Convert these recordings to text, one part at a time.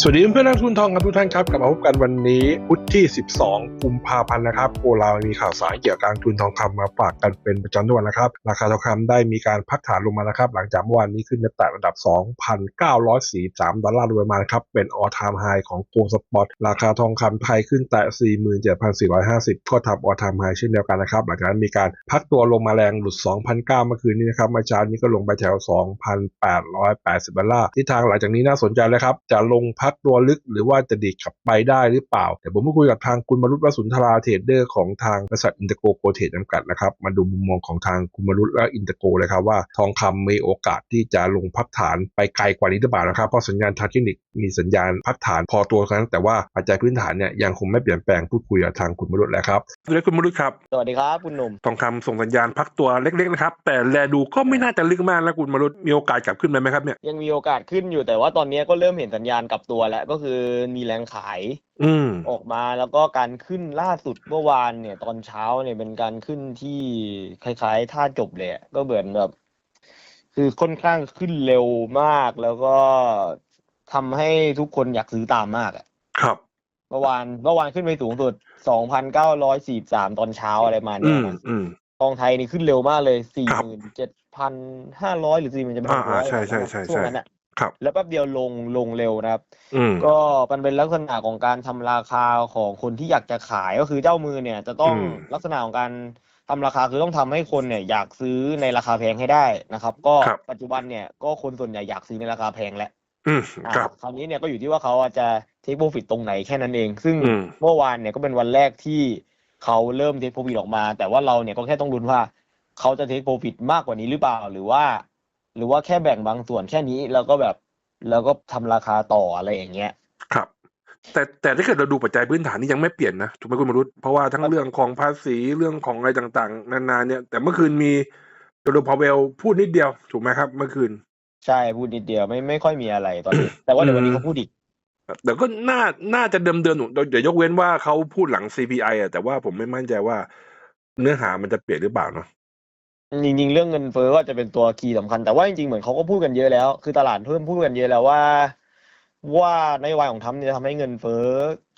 สวัสดีเพื่อนนักทุนทองกันทุกท่านครับกลับมาพบกันวันนี้พุธที่ 12 กุมภาพันธ์นะครับโอเรามีข่าวสารเกี่ยวกับการทุนทองคำมาฝากกันเป็นประจำทุกวันนะครับ ราคาทองคำได้มีการพักฐานลงมานะครับ หลังจากเมื่อวานนี้ขึ้นแตะระดับ 2,943 ดอลลาร์โดยประมาณครับ เป็น all time high ของโกลสปอตราคาทองคำไทยขึ้นแตะ 47,450 ก็ทำ all time high เช่นเดียวกันนะครับ หลังจากนั้นมีการพักตัวลงมาแรงหลุด 2,009เมื่อคืนนี้นะครับมาเช้านี้ก็ลงไปแถว 2,880 ดอลลาร์ทิศทางหลังจากนี้น่าสนใจเลยครับจะลงพักตัวลึกหรือว่าจะดีดขับไปได้หรือเปล่าเดี๋ยวผมมาคุยกับทางคุณมรุตวสุนทราเทรดเดอร์ของทางบริษัทอินเตอร์โกโปรเทรดจำกัดนะครับมาดูมุมมองของทางคุณมรุตและอินเตอร์โกเลยครับว่าทองคำมีโอกาสที่จะลงพักฐานไปไกลกว่านี้หรือเปล่านะครับเพราะสัญญาณทางเทคนิคมีสัญญาณพักฐานพอตัวครั้งแต่ว่าปัจจัยพื้นฐานเนี่ยยังคงไม่เปลี่ยนแปลงพูดคุยกับทางคุณมรุตแล้วครับสวัสดีคุณมรุตครับสวัสดีครับคุณหนุ่มทองคำส่งสัญญาณพักตัวเล็กๆนะครับแต่แลดูก็ไม่น่าจะลึกมากแล้วคุณมรุตมีโอกาสกลับขึ้นไหมครับเนี่ยยังมีโอกาสขึ้นอยู่แต่ว่าตอนนี้ก็เริ่มเห็นสัญญาณกลับตัวแล้วก็คือมีแรงขาย อืม ออกมาแล้วก็การขึ้นล่าสุดเมื่อวานเนี่ย ตอนเช้าเนี่ยเป็นการขึ้นที่คล้ายๆ ท่าจบเลยอะก็เหมือนแบบ คือค่อนข้างขึ้นเร็วมากแล้วก็ทำให้ทุกคนอยากซื้อตามมากอะครับ เมื่อวานเมื่อวานขึ้นไปสูงสุดสองพันเก้าร้อยสี่สามตอนเช้าอะไรมาอืเนี่ยม นะอืม ทองไทยนี่ขึ้นเร็วมากเลยสี่ครัหบมื่นเจ็ดพันห้าร้อยหรือสี่หมื่นเจ็ดพันอ่าร้อยใช่ใช่ใช่ ช่วงใช่นั้นอะ ครับ แล้วแป๊บเดียวลงลงเร็วนะครับ อืม ก็มันเป็นลักษณะของการทำราคาของคนที่อยากจะขายก็คือเจ้ามือเนี่ยจะต้องอืม ลักษณะของการทำราคาคือต้องทำให้คนเนี่ยอยากซื้อในราคาแพงให้ได้นะครับ ก็ครับปัจจุบันเนี่ยก็คนส่วนใหญ่อยากซื้อในราคาแพงแล้ว อืมอ่าครับ คราวนี้เนี่ยก็อยู่ที่ว่าเขาอาจจะเทคโปรฟิตตรงไหนแค่นั้นเอง ซึ่งอืม เมื่อวานเนี่ยก็เป็นวันแรกที่เขาเริ่มเทคโปรฟิตออกมา แต่ว่าเราเนี่ยก็แค่ต้องลุ้นว่า เขาจะเทคโปรฟิตมากกว่านี้หรือเปล่า หรือว่า หรือว่าแค่แบ่งบางส่วนแค่นี้แล้วก็แบบแล้วก็ทำราคาต่ออะไรอย่างเงี้ย ครับ แต่แต่ถ้าเกิดเราดูปัจจัยพื้นฐานนี่ยังไม่เปลี่ยนนะถูกไหมคุณมรุตเพราะว่าทั้งครับเรื่องของภาษีเรื่องของอะไรต่างๆ นานาเนี่ย แต่เมื่อคืนมีโดโดพาเวลพูดนิดเดียว ถูกไหมครับ เมื่อคืน ใช่พูดนิดเดียวไม่ไม่ค่อยมีอะไรตอนนี้ แต่ว่าเดี๋ยววันนี้เขาพูดอีกแต่ก็น่าน่าจะเดิมเดิมๆเดี๋ยวยกเว้นว่าเขาพูดหลัง CPI อะแต่ว่าผมไม่มั่นใจว่าเนื้อหามันจะเปลี่ยนหรือเปล่าเนาะ จริงๆ เรื่องเงินเฟ้อก็จะเป็นตัวคีย์สำคัญ แต่ว่าจริงๆ เหมือนเขาก็พูดกันเยอะแล้ว คือตลาดเพิ่มพูดกันเยอะแล้วว่า ว่านโยบายของทรัมป์เนี่ยจะทำให้เงินเฟ้อ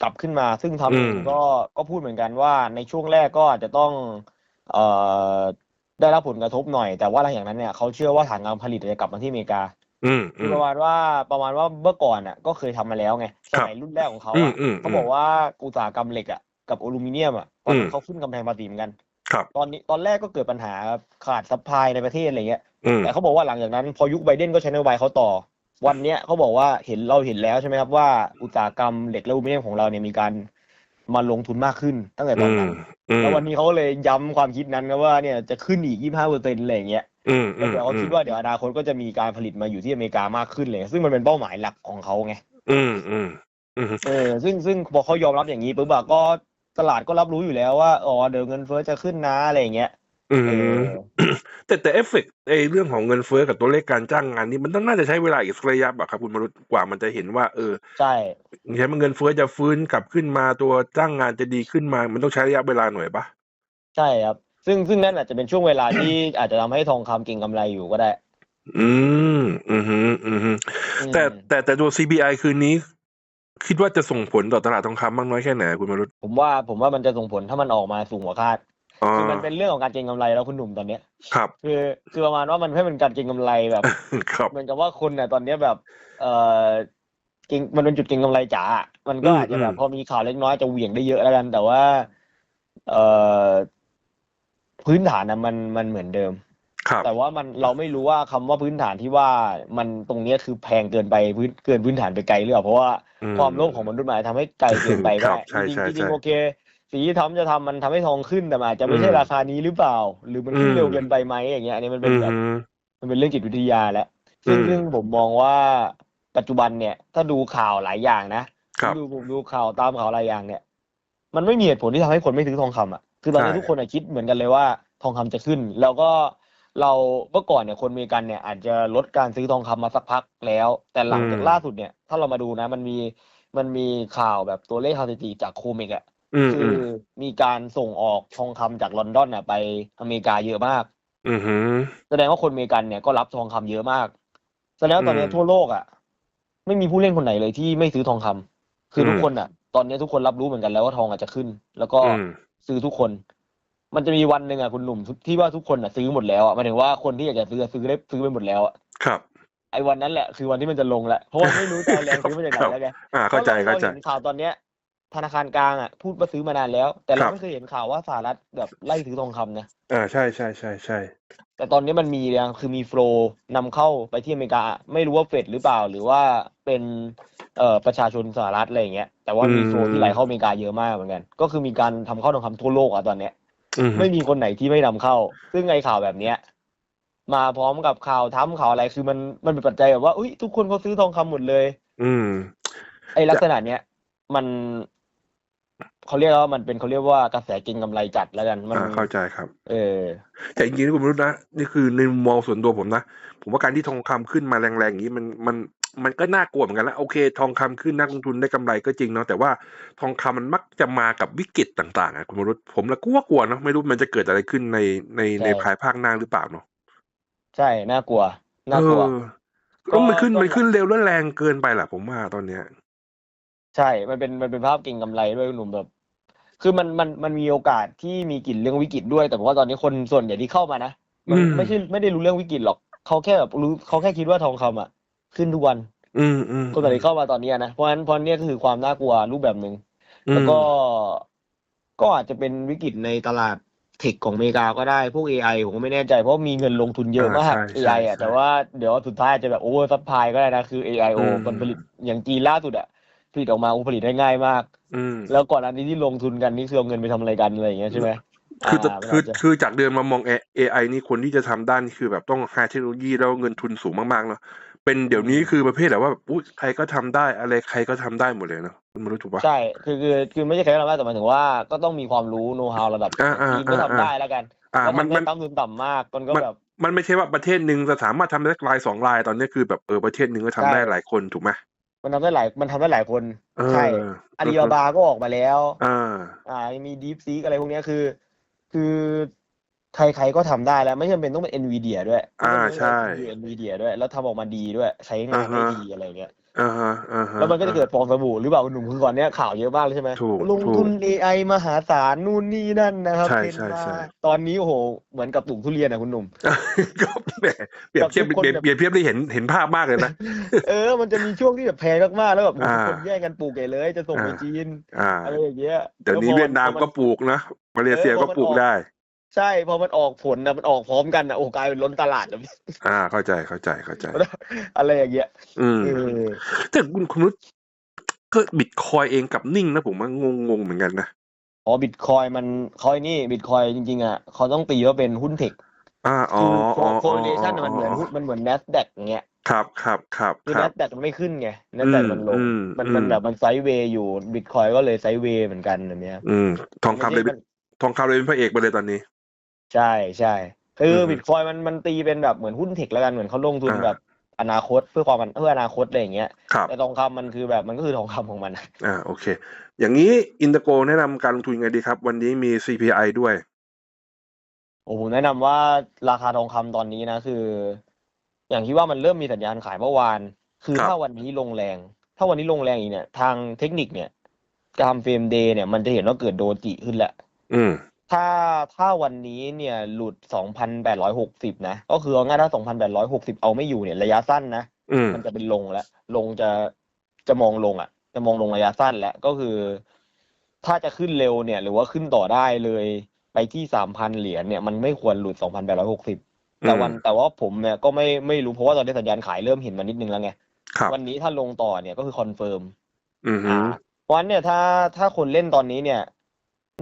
กลับขึ้นมา ซึ่งทรัมป์เองก็ก็พูดเหมือนกันว่าในช่วงแรกก็อาจจะต้องเอ่อได้รับผลกระทบหน่อย แต่ว่าหลังจากนั้นเนี่ยเขาเชื่อว่าฐานการผลิตจะกลับมาที่อเมริกาอืมคือประมาณว่าประมาณว่าเมื่อก่อนอะ ก็เคยทำมาแล้วไงสมัยรุ่นแรกของเขาอืมอะอืมเขาบอกว่าอุตสาหกรรมเหล็กอะกับอลูมิเนียมอะตอนนั้อืนมเขาขึ้นกำแพงภาษีเหมือนกัน ครับ ตอนนี้ตอนแรกก็เกิดปัญหาขาดซัพพลายในประเทศอะไรเงี้ยอืมแต่เขาบอกว่าหลังจากนั้น พอยุคไบเดนก็ใช้นโยบายเขาต่อ วันเนี้ยเขาบอกว่าเห็นเราเห็นแล้วใช่ไหมครับว่าอุตสาหกรรมเหล็กและอลูมิเนียมของเราเนี่ยมีการมาลงทุนมากขึ้นตั้งแต่ตอือนมนั้นอืมแล้ววันนี้เขาก็เลยย้ำความคิดนั้นนะว่าเนี่ยจะขึ้นอีก 25เปอร์เซ็นต์อะไรอย่างเงี้ยอืมอืแล้วมเดี๋ยวเขาคิดว่าเดี๋ยวอนาคตก็จะมีการผลิตมาอยู่ที่อเมริกามากขึ้นเลย ซึ่งมันเป็นเป้าหมายหลักของเขาไง อืมอืมอืมเออซึ่งซึ่งพอเขายอมรับอย่างนี้ปุ๊บอะก็ ตลาดก็รับรู้อยู่แล้วว่าอ๋อเดี๋ยวเงินเฟ้อจะขึ้นนะอะไรอย่างเงี้ยอืเอมอแต่แต่เอฟเฟกต์ไอเรื่องของเงินเฟ้อกับตัวเลขการจ้างงานนี่มันต้องน่าจะใช้เวลาอีกสักระยะอะครับคุณมรุตกว่ามันจะเห็นว่า เออ ใช่ใช้เงินเฟ้อจะฟื้นกลับขึ้นมาตัวจ้างงานจะดีขึ้นมา มันต้องใช้ระยะเวลาหน่อยปะใช่ครับ ซึ่งซึ่งนั่นอาจจะเป็นช่วงเวลาที่อาจจะทำให้ทองคำเก่งกำไรอยู่ก็ได้อืมอืมอืม อืมอืมแต่แต่แต่ตัว CPI คืนนี้ คิดว่าจะส่งผลต่อตลาดทองคำมากน้อยแค่ไหนคุณมรุตผมว่าผมว่ามันจะส่งผลถ้ามันออกมาสูงกว่าคาดอ๋อคือมันเป็นเรื่องของการเก็งกำไรแล้วคุณหนุ่มตอนเนี้ย ครับ คือคือประมาณว่ามันไม่เป็นการเก็งกำไรแบบ ครับ เหมือนกับว่าคนเนี่ยตอนเนี้ยแบบ เออเก่งมันเป็นจุดเก็งกำไรจ๋าอะมันก็อืมอาจจะแบบอืม พอมีข่าวเล็กน้อยจะเหวี่ยงได้เยอะแล้วกัน แต่ว่า เออพื้นฐานนะมันมันเหมือนเดิม ครับ แต่ว่ามันเราไม่รู้ว่าคำว่าพื้นฐานที่ว่ามันตรงเนี้ยคือแพงเกินไปพื้นเกินพื้นฐานไปไกลหรือเปล่าเพราะว่าอืมความโลภของมนุษย์มันอาจจะทำให้ไกลเกินไปก็ครับได้ใช่จริงใช่ๆจริงใช่ๆโอเคสิ่งที่ทำจะทำมันทำให้ทองขึ้นแต่มันอาจจะไม่ใช่อืมราคานี้หรือเปล่า หรือมันขึ้นอืม เร็วเกินไปไหมอย่างเงี้ยอันนี้มันเป็นอืมแบบฮึมันเป็นเรื่องจิตวิทยาแหละซึ่งอืม ซึ่งผมมองว่าปัจจุบันเนี่ยถ้าดูข่าวหลายอย่างนะ ครับ ดูผมดูข่าวตามข่าวหลายอย่างเนี่ย มันไม่มีเหตุผลที่ทำให้คนไม่ซื้อทองคำอะคือตอนนี้ใช่ ทุกคนอะคิดเหมือนกันเลยว่าทองคำจะขึ้น แล้วก็ เราเมื่อก่อนเนี่ยคนอเมริกันเนี่ยอาจจะลดการซื้อทองคำมาสักพักแล้ว แต่หลังจากล่าสุดเนี่ย ถ้าเรามาดูนะ มันมีมันมีข่าวแบบตัวเลขสถิติจากโคมิกอะอืมคือือมมีการส่งออกทองคำจากลอนดอนอะไปอเมริกาเยอะมาก อืมฮึแสดงว่าคนอเมริกันเนี่ยก็รับทองคำเยอะมาก แสดงว่าตอนนี้อืมทั่วโลกอะ ไม่มีผู้เล่นคนไหนเลยที่ไม่ซื้อทองคำคืออมทุกคนอะ ตอนนี้ทุกคนรับรู้เหมือนกันแล้วว่าทองอาจจะขึ้น แล้วก็อืมซื้อทุกคน มันจะมีวันหนึ่งอะคุณหนุ่มที่ว่าทุกคนอะซื้อหมดแล้วอะหมายถึงว่าคนที่อยากจะซื้อซื้อได้ซื้อไปหมดแล้วอะครับ ไอ้วันนั้นแหละคือวันที่มันจะลงแหละเพราะว่าไม่รู้จะเอาแรงซื้อมาจากไหนแล้วไงอ่าเข้าใจพระเข้าใจรห็นข่าวตอนเนี้ย ธนาคารกลางอะพูดว่าซื้อมานานแล้ว แต่คเรารับไม่เคยเห็นข่าวว่าสหรัฐแบบไล่ซื้อทองคำนะอ่าใช่ใช่ใช่ใช่แต่ตอนนี้มันมีเนี่ยคือมีโฟลว์นำเข้าไปที่อเมริกา ไม่รู้ว่าเฟดหรือเปล่า หรือว่าเป็นเอ่อประชาชนสหรัฐอะไรอย่างเงี้ยแต่ว่ามีโฟลว์ที่ไหลเข้าอเมริกาเยอะมากเหมือนกัน ก็คือมีการทำเข้าทองคำทั่วโลกอะตอนเนี้ย อืมไม่มีคนไหนที่ไม่นำเข้า ซึ่งไอ้ข่าวแบบเนี้ย มาพร้อมกับข่าวทั้มข่าวอะไรคือมันมันเป็นปัจจัยแบบว่าอุ้ยทุกคนเขาซื้อทองคำหมดเลย อืม ไอ้ลักษณะเนี้ยมันเขาเรียกว่ามันเป็นเขาเรียกว่ากระแสเก็งกำไรจัดแล้วกันมัน อ่าเข้าใจครับ เออ แต่จริงๆนะคุณมนุษย์นะนี่คือในมุมมองส่วนตัวผมนะ ผมว่าการที่ทองคำขึ้นมาแรงๆอย่างนี้มันมัน มันก็น่ากลัวเหมือนกันนะโอเค ทองคำขึ้นนักลงทุนได้กำไรก็จริงเนาะแต่ว่าทองคำมันมักจะมากับวิกฤตต่างๆอะคุณมนุษย์ผมละกลัวกลัวๆเนาะไม่รู้มันจะเกิดอะไรขึ้นในในใช่ในภายภาคหน้าหรือเปล่าเนาะใช่น่ากลัวน่ากลัวเออแล้วมันขึ้นก็มันขึ้นเร็วและแรงเกินไปแหละผมว่าตอนเนี้ย ใช่ มันเป็นมันเป็นภาพเก่งกำไรด้วยคุณหนุ่มแบบ คือมันมันมันมีโอกาสที่มีกลิ่นเรื่องวิกฤตด้วยแต่ว่าตอนนี้คนส่วนใหญ่ที่เข้ามานะมันอืมไม่ใช่ไม่ได้รู้เรื่องวิกฤตหรอกเขาแค่แบบรู้เขาแค่คิดว่าทองคำอะ ขึ้นทุกวัน อืมอืมคนส่วนใหญ่ที่เข้ามาตอนเนี้ยนะเพราะฉะนั้นเพราะเนี้ยก็คือความน่ากลัวรูปแบบหนึ่งอืมแล้วก็ก็อาจจะเป็นวิกฤตในตลาดเทคของอเมริกาก็ได้พวก AI ผมก็ไม่แน่ใจเพราะมีเงินลงทุนเยอะมากอ่าใช่ AI ใช่อะใช่แต่ว่าเดี๋ยวสุดท้ายอาจจะแบบโอเวอร์ซัพพลายก็ได้นะ คือ AIO อืมมันผลิตอย่างจีนล่าสุดอะผลิตออกมาโอ้ผลิตได้ง่ายมากอืมแล้วก่อนอันนี้ที่ลงทุนกันนี่คือเอาเงินไปทำอะไรกันอะไรอย่างเงี้ยใช่ไหมคือจะามันคืออาจจะคือจากเดิมมามอง AI นี่คนที่จะทำด้านนี่คือแบบต้องไฮเทคโนโลยีแล้วเงินทุนสูงมากๆเนาะ เป็นเดี๋ยวนี้คือประเภทแบบว่าอุ๊ยใครก็ทำได้อะไรใครก็ทำได้หมดเลยเนาะคุณมารู้ถูกปะ ใช่คือคือคือไม่ใช่ใครก็ทำได้แต่หมายถึงว่าก็ต้องมีความรู้โน้ตฮาวระดับอ่าอ่าจีนก็อ่า ทำได้แล้วกันอ่าแล้วมันทำมัได้นต้นทุนต่ำมากมันก็มัน แบบ มันไม่ใช่ว่าประเทศหนึ่งจะสามารถทำได้รายสองรายตอนนี้คือแบบเออประเทศหนึ่งก็ทำใช่ได้หลายคนถูกไหมมันทำได้หลายมันทำได้หลายคน เออใช่ อาลีบาบาก็ออกมาแล้ว อ่า อ่ายังมีดีฟซีอะไรพวกเนี้ยคือ คือ ใครๆก็ทำได้แล้วไม่จำเป็นต้องเป็น NVIDIA ด้วยอ่าไม่จำเป็นใช่ต้องเป็น NVIDIA ด้วย แล้วทำออกมาดีด้วย ใช้งานได้อ่าฮะดีอะไรเงี้ย อ่าฮะอ่าฮะ แล้วมันก็จะเกิดฟองสบู่หรือเปล่าคุณหนุ่มคือก่อนเนี้ยข่าวเยอะมากเลยใช่ไหมถูกลงทุนถูก AI มหาศาลนู่นนี่นั่นนะครับใช่เป็นใช่มาใช่ ตอนนี้โอ้โหเหมือนกับตุ่มทุเรียนนะคุณหนุ่ม ก็แหมเปรียบเทียบแบบทุกคนเปรียบแบบเปรียบเทียบได้เห็นเห็นภาพมากเลยนะ เออมันจะมีช่วงที่แบบแพงมากๆแล้วแบบโอ้โหอ่าคนแย่งกันปลูกใหญ่เลย จะส่งไปอ่า จีนอ่าอะไรอย่างเงี้ยเดี๋ยวนี้แล้พอเวียดนามพอก็ปลูกนะมาเลเซียเออก็พอมันปลูกออกได้ ใช่พอมันออกผลนะมันออกพร้อมกันนะโอ้โหกลายเป็นล้นตลาดเลยอ่า เข้าใจเข้าใจเข้าใจ อะไรอย่างเงี้ยอืมเออแต่คุณคุณนุชก็บิตคอยเองกับนิ่งนะผมว่างงงๆเหมือนกันนะอ๋อบิตคอยมันคอยนี่บิตคอยจริงๆอะเขาต้องตีว่าเป็นหุ้นเทคอ่าอ๋อคืออ๋อโคเรเลชันมันเหมือนหุ้นมันเหมือน NASDAQ อย่างเงี้ยครับครับครับคือครับ NASDAQ มันไม่ขึ้นไง NASDAQ มันลงอืมมันอืมมันแบบมันไซด์เวย์อยู่บิตคอยก็เลยไซด์เวย์เหมือนกันแบบเนี้ยอืมทองคำเลยไม่ใช่มันทองคำเลยเป็นพระเอกไปเลยตอนนี้ ใช่ใช่คืออมบิตคอยมันมันตีเป็นแบบเหมือนหุ้นเทคแล้วกันเหมือนเขาลงทุนอ่า แบบอนาคตเพื่อความเพื่ออนาคตอะไรอย่างเงี้ยครับ แต่ทองคำมันคือแบบมันก็คือทองคำของมันอะอ่าโอเค อย่างนี้อินเตอร์โกแนะนำการลงทุนยังไงดีครับ วันนี้มี CPI ด้วย โอ้ผมแนะนำว่าราคาทองคำตอนนี้นะคือ อย่างที่ว่ามันเริ่มมีสัญญาณขายเมื่อวาน คือครับ ถ้าวันนี้ลงแรง ถ้าวันนี้ลงแรงอีกเนี่ย ทางเทคนิคเนี่ยการทำเฟรมเดย์เนี่ยมันจะเห็นว่าเกิดโดจิขึ้นแหละอืม ถ้าถ้าวันนี้เนี่ยหลุด 2,860 นะ ก็คือเอาง่ายถ้า 2,860 เอาไม่อยู่เนี่ยระยะสั้นนะ อืมมันจะเป็นลงแล้ว ลงจะจะมองลงอะ จะมองลงระยะสั้นแล้ว ก็คือ ถ้าจะขึ้นเร็วเนี่ย หรือว่าขึ้นต่อได้เลยไปที่ 3,000 เหรียญเนี่ยมันไม่ควรหลุด 2,860 แต่วันอืมแต่ว่าผมเนี่ยก็ไม่ไม่รู้เพราะว่าตอนนี้สัญญาณขายเริ่มเห็นมานิดนึงแล้วไง ครับวันนี้ถ้าลงต่อเนี่ยก็คือคอนเฟิร์ม อืมฮึอ่าเพราะฉะนั้นเนี่ยถ้าถ้าคนเล่นตอนนี้เนี่ย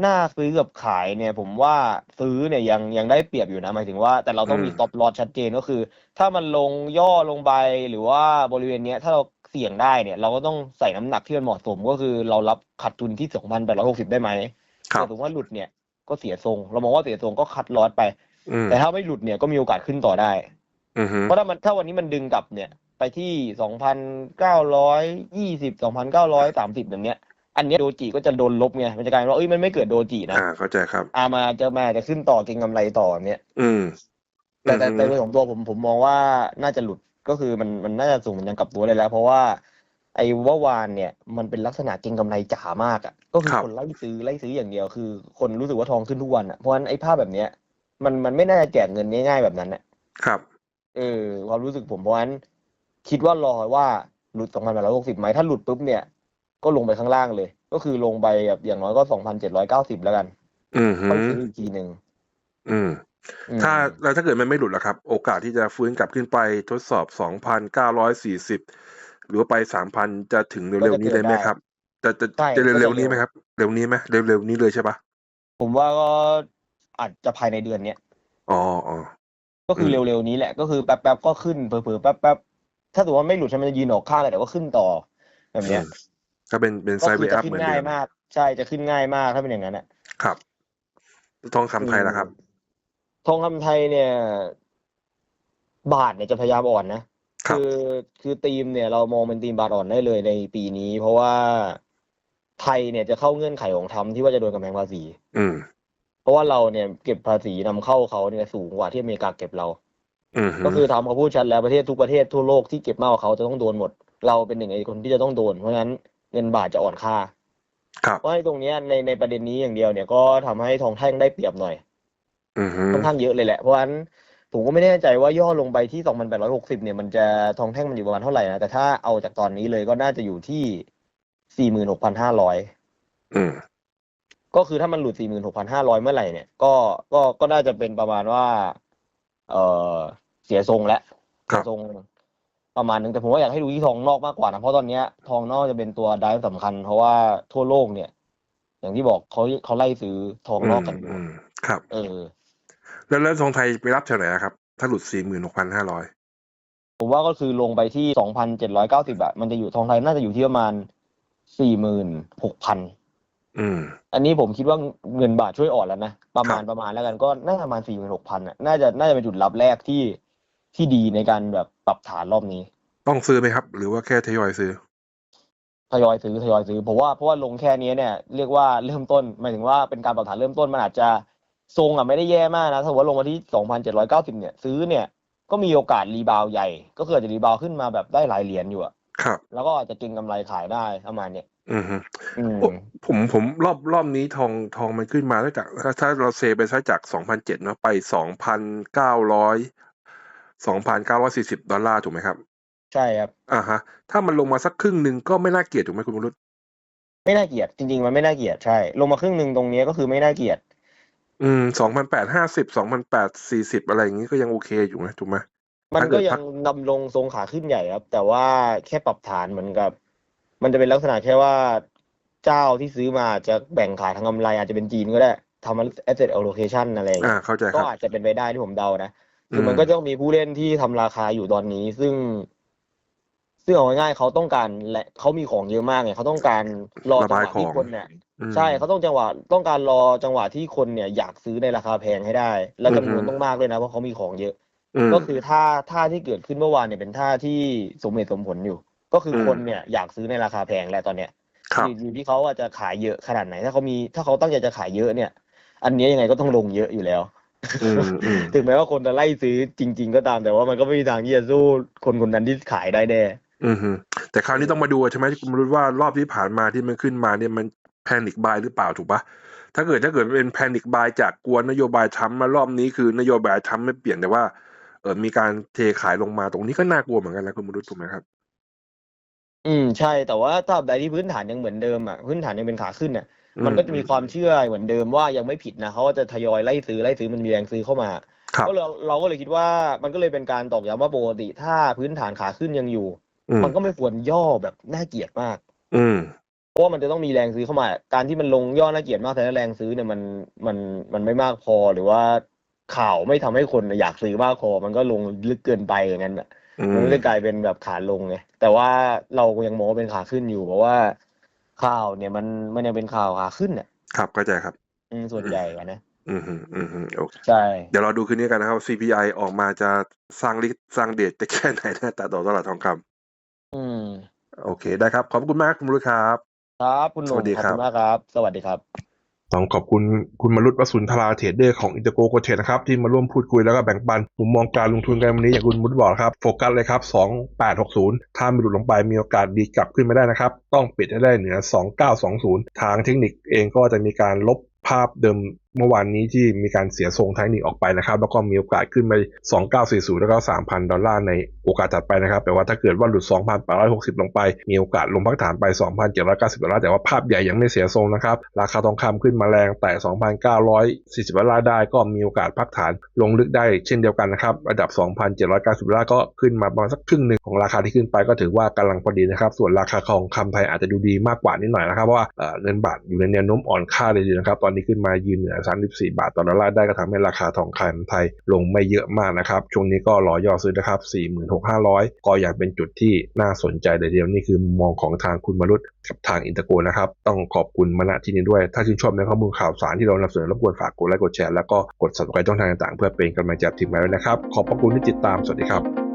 หน้าซื้อกับขายเนี่ย ผมว่าซื้อเนี่ยยังยังได้เปรียบอยู่นะหมายถึงว่า แต่เราต้องมี stop loss ชัดเจนก็คือ ถ้ามันลงย่อลงไปหรือว่าบริเวณเนี้ย ถ้าเราเสี่ยงได้เนี่ย เราก็ต้องใส่น้ำหนักที่มันเหมาะสมก็คือเรารับขาดทุนที่2,860ได้ไหมครัแต่บ สมมติว่าหลุดเนี่ยก็เสียทรง เรามองว่าเสียทรงก็คัดลอสไป อืมแต่ถ้าไม่หลุดเนี่ยก็มีโอกาสขึ้นต่อได้ อืมฮึเพราะถ้ามันถ้าวันนี้มันดึงกลับเนี่ย ไปที่สองพันเก้าร้อยยี่สิบสองพันเก้าร้อยสามสิบแบบเนี้ย อันเนี้ยโดจิก็จะโดนลบไงมันจะกลายเป็นว่าเอ้ยมันไม่เกิดโดจินะอ่าเข้าใจครับ อามาจะมาจะขึ้นต่อเก็งกำไรต่อแบบเนี้ยอืมแต่แต่อืมแต่โดยของตัวผมผมมองว่าน่าจะหลุดก็คือมันมันน่าจะสูงมันยังกลับตัวได้แล้ว เพราะว่าไอ้ว่าวานเนี่ยมันเป็นลักษณะเก็งกำไรจ๋ามากอะก็คือครับคนไล่ซื้อไล่ซื้ออย่างเดียวคือ คนรู้สึกว่าทองขึ้นทุกวันอะเพราะฉะนั้นไอ้ภาพแบบเนี้ยมันมันไม่น่าจะแจกเงินง่ายๆแบบนั้นอะครับ เออความรู้สึกผมเพราะฉะนั้น คิดว่ารอว่าหลุด2,860ไหมถ้าหลุดปุ๊บเนี่ย ก็ลงไปข้างล่างเลย ก็คือลงไปแบบอย่างน้อยก็2,790แล้วกัน อืมฮึค่อยซื้ออีกทีหนึ่งอืมอืม ถ้าแล้วถ้าเกิดมันไม่หลุดล่ะครับ โอกาสที่จะฟื้นกลับขึ้นไปทดสอบ2,940หรือว่าไป3,000จะถึงเร็วๆนี้เลยไหมครับจะจะใช่จะก็จะเร็วๆนี้เร็วไหมครับ เร็วนี้ไหมเร็วๆนี้เลยใช่ปะผมว่าก็อาจจะภายในเดือนเนี้ยอ๋ออ๋อก็คือมเร็วๆนี้แหละ ก็คือแป๊บๆก็ขึ้นเผลอๆแป๊บๆถ้าสมมติว่าไม่หลุดใช่ไหมมันจะยืนออกข้างเลยแต่ว่าขึ้นต่อ แบบเนี้ยอืม ก็เป็นเป็นไซก็ด์คืเวอย์จะอัพขึ้เหนมือนง่าเดิยมมาก ใช่จะขึ้นง่ายมากถ้าเป็นอย่างนั้นอะ ครับ ทองคำไทยล่ะครับ ทองคำไทยเนี่ย บาทเนี่ยจะพยายามอ่อนนะครับ อคือธีมเนี่ย เรามองเป็นธีมบาทอ่อนได้เลยในปีนี้ เพราะว่าไทยเนี่ยจะเข้าเงื่อนไขของทรัมป์ที่ว่าจะโดนกำแพงภาษี อืม เพราะว่าเราเนี่ยเก็บภาษีนำเข้าเขาเนี่ยสูงกว่าที่อเมริกาเก็บเรา อืมฮึก็คือทำเขาพูดชัดแล้วประเทศทุกประเทศทั่วโลกที่เก็บมากกว่าเขาจะต้องโดนหมด เราเป็นหนึ่งในคนที่จะต้องโดน เพราะฉะนั้น เงินบาทจะอ่อนค่าครับเพราะให้ตรงเนี้ยในในประเด็นนี้อย่างเดียวเนี่ยก็ทำให้ทองแท่งได้เปรียบหน่อยอืมฮึค่อนข้างเยอะเลยแหละเพราะฉะนั้นผมก็ไม่แน่ใจว่าย่อลงไปที่ 2,860 เนี่ย มันจะทองแท่งมันอยู่ประมาณเท่าไหร่นะ แต่ถ้าเอาจากตอนนี้เลยก็น่าจะอยู่ที่ 46,500อืมก็คือถ้ามันหลุด 46,500 เมื่อไหร่เนี่ย ก็ก็ก็น่าจะเป็นประมาณว่า เออเสียทรงแล้วครัเสีบยทรง ประมาณนึงแต่ผมว่าอยากให้ดูที่ทองนอกมากกว่านะเพราะตอนเนี้ยทองนอกจะเป็นตัวไดฟ์สำคัญ เพราะว่าทั่วโลกเนี่ย อย่างที่บอกเขาเขาไล่ซื้อทองอืนอมกกันอยู่อืมครับ เออ แล้วแล้วทองไทยไปรับแถวไหนอะครับ ถ้าหลุด46,500ผมว่าก็คือลงไปที่สองพันเจ็ดร้อยเก้าสิบอะมันจะอยู่ทองไทยน่าจะอยู่ที่ประมาณสี่หมื่นหกพันอืม อันนี้ผมคิดว่าเงินบาทช่วยอ่อนแล้วนะ ประมาณครับประมาณแล้วกันก็น่าจะประมาณสี่หมื่นหกพันอะน่าจะน่าจะเป็นจุดรับแรกที่ ที่ดีในการแบบปรับฐานรอบนี้ ต้องซื้อไหมครับ หรือว่าแค่ทยอยซื้อทยอยซื้อทยอยซื้อผมว่าเพราะว่าลงแค่นี้เนี่ยเรียกว่าเริ่มต้นหมายถึงว่าเป็นการปรับฐานเริ่มต้นมันอาจจะทรงอะไม่ได้แย่มากนะถ้าว่าลงมาที่สองพันเจ็ดร้อยเก้าสิบเนี่ย ซื้อเนี่ยก็มีโอกาสรีบาวใหญ่ ก็เกิดจะรีบาวขึ้นมาแบบได้หลายเหรียญอยู่อะครับ แล้วก็อาจจะเก็งกำไรขายได้ประมาณเนี่ยอืมผมผมรอบรอบนี้ทองทองมันขึ้นมาได้จากถ้าเราเซไปซะจากสองพันเจ็ดเนาะไปสองพันเก้าร้อย สองพันเก้าร้อยสี่สิบดอลลาร์ถูกไหมครับ ใช่ครับ อ่าฮะ ถ้ามันลงมาสักครึ่งหนึ่งก็ไม่น่าเกลียดถูกไหมคุณวรุษไม่น่าเกลียดจริง ๆ มันไม่น่าเกลียดใช่ ลงมาครึ่งหนึ่งตรงนี้ก็คือไม่น่าเกลียด อืมสองพันแปดห้าสิบสองพันแปดสี่สิบอะไรอย่างงี้ก็ยังโอเคอยู่นะถูกไหมมันถ้าเกิก็ดยัพังกดำรงทรงขาขึ้นใหญ่ครับ แต่ว่าแค่ปรับฐานเหมือนกับ มันจะเป็นลักษณะแค่ว่าเจ้าที่ซื้อมาจะแบ่งขายทางกำไรอาจจะเป็นจีนก็ได้ทำ asset allocation อะไรอย่างอ่าเงี้ยเข้าใจคก็รับอาจจะเป็นไปได้ที่ผมเดานะ คือมมันก็จะต้องมีผู้เล่นที่ทำราคาอยู่ตอนนี้ ซึ่ง ซึ่งเอาง่ายๆเขาต้องการและเขามีของเยอะมากไงเขาต้องการรอระจังบาหยวะขที่องคนเนี่ยอืมใช่เขาต้องจังหวะต้องการรอจังหวะที่คนเนี่ย อยากซื้อในราคาแพงให้ได้ และจำนวนอือฮึต้องมากด้วยนะเพราะเขามีของเยอะอืมก็คือท่าท่าที่เกิดขึ้นเมื่อวานเนี่ยเป็นท่าที่สมเหตุสมผลอยู่ ก็คืออมคนเนี่ยอยากซื้อในราคาแพงแหละตอนเนี้ยครับอยู่อยู่ที่เขาว่าจะขายเยอะขนาดไหน ถ้าเขามีถ้าเขาตั้งใจจะขายเยอะเนี่ย อันนี้ยังไงก็ต้องลงเยอะอยู่แล้วอืมอืม ถึงแม้ว่าคนจะไล่ซื้อจริง ๆ ก็ตามแต่ว่ามันก็ไม่มีทางที่จะสู้คนคนนั้นที่ขายได้แน่อืมฮึแต่คราวนี้ต้องมาดูใช่ไหมที่คุณวรุษว่ารอบที่ผ่านมาที่มันขึ้นมาเนี่ยมันแพนิคบายหรือเปล่าถูกปะถ้าเกิดถ้าเกิดเป็นแพนิคบายจากกลัวนโยบายทรัมป์มารอบนี้คือนโยบายทรัมป์ไม่เปลี่ยนแต่ว่า เออมีการเทขายลงมาตรงนี้ก็น่ากลัวเหมือนกันนะคุณวรุษถูกไหมครับ อืม ใช่ แต่ว่าถ้าใดที่พื้นฐานยังเหมือนเดิมอะพื้นฐานยังเป็นขาขึ้นเนี่ยอืมันก็จะมีความเชื่อเหมือนเดิมว่ายังไม่ผิดนะเขาก็จะทยอยไล่ซื้อไล่ซื้อมันมีแรงซื้อเข้ามา ครับก็เราเราก็เลยคิดว่ามันก็เลยเป็นการตอกย้ำว่าปกติถ้าพื้นฐานขาขึ้นยังอยู่ อืม มันก็ไม่ควรย่อแบบน่าเกลียดมาก อืม เพราะว่ามันจะต้องมีแรงซื้อเข้ามา การที่มันลงย่อน่าเกลียดมากแต่ถ้าแรงซื้อเนี่ยมันมันมันไม่มากพอหรือว่าข่าวไม่ทำให้คนอยากซื้อมากพอมันก็ลงลึกเกินไปอย่างนั้นอะอื มันมก็เลยกลายเป็นแบบขาลงไงแต่ว่าเรายังมองว่าเป็นขาขึ้นอยู่ เพราะว่าข่าวเนี่ยมันมันยังเป็นข่าวขาขึ้นอะครับเข้าใจครับ อืมส่วนใหญ่อะนะอืมฮึอืมฮึโอเคใช่เดี๋ยวเราดูคืนนี้กันนะครับ CPI ออกมาจะสร้างลิสร้างเดทจะแค่ไหนนะแต่ต่อตลาดทองคำอืม โอเคได้ครับ ขอบคุณมากคุณวรุษครับ ครับ คุณหนุ่สวัมสดีขอบครัคุบณมากครับ สวัสดีครับ ต้องขอบคุณคุณมรุตวสุนทราเทรดเดอร์ของอินเตอร์โกโกเทรดนะครับที่มาร่วมพูดคุยแล้วก็แบ่งปันมุมมองการลงทุนกันวันนี้อย่างคุณมรุตบอกครับโฟกัสเลยครับ 2860 ถ้ามีหลุดลงไปมีโอกาสดีกลับขึ้นไม่ได้นะครับ ต้องปิดให้ได้เหนือ 2920 ทางเทคนิคเองก็จะมีการลบภาพเดิม เมื่อวานนี้ที่มีการเสียทรงเทคนิคออกไปนะครับ แล้วก็มีโอกาสขึ้นไป 2940 แล้วก็ 3,000 ดอลลาร์ในโอกาสถัดไปนะครับ แต่ว่าถ้าเกิดว่าหลุด 2,860 ลงไป มีโอกาสลงพักฐานไป 2,790 ดอลลาร์ แต่ว่าภาพใหญ่ยังไม่เสียทรงนะครับ ราคาทองคำขึ้นมาแรงแต่ 2,940 ดอลลาร์ได้ก็มีโอกาสพักฐานลงลึกได้เช่นเดียวกันนะครับ ระดับ 2,790 ดอลลาร์ก็ขึ้นมาประมาณสักครึ่งหนึ่งของราคาที่ขึ้นไปก็ถือว่ากำลังพอดีนะครับ ส่วนราคาทองคำไทยอาจจะดูดีมากกว่านิดหน่อยนะครับเพราะว่าเงินบาทอยู่ในแนวโน้มอ่อนค่าเลยนะครับ ตอนนี้ขึ้นมายืนเหนือ34 บาทต่อดอลลาร์ได้ก็ทำให้ราคาทองคำไทยลงไม่เยอะมากนะครับ ช่วงนี้ก็รอย่อซื้อนะครับ 46,500 ก็อยังเป็นจุดที่น่าสนใจเลยทีเดียวนี่คือมองของทางคุณมรุตกับทางอินเตอร์โกนะครับ ต้องขอบคุณมาณที่นี้ด้วย ถ้าชื่นชอบในข้อมูลข่าวสารที่เรานำเสนอรบกวนฝากกดไลค์กดแชร์แล้วก็กด subscribe ช่องทางต่างๆ เพื่อเป็นกำลังใจกับทีมงานด้วยนะครับ ขอบพระคุณที่ติดตามสวัสดีครับ